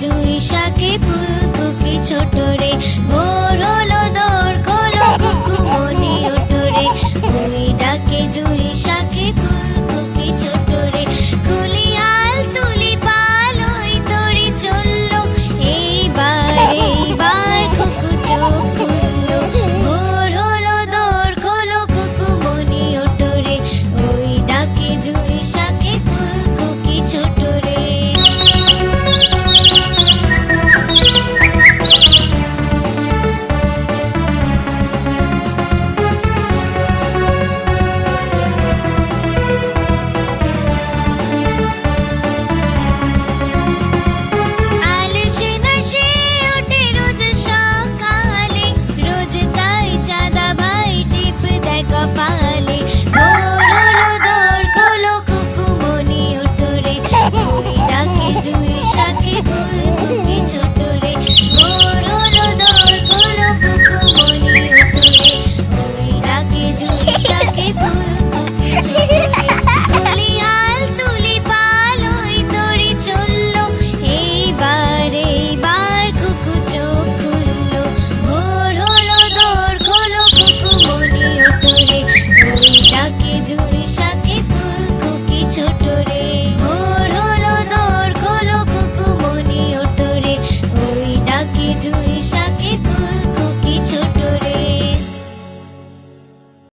জুই শাকে ফুলকুকি ছোট রে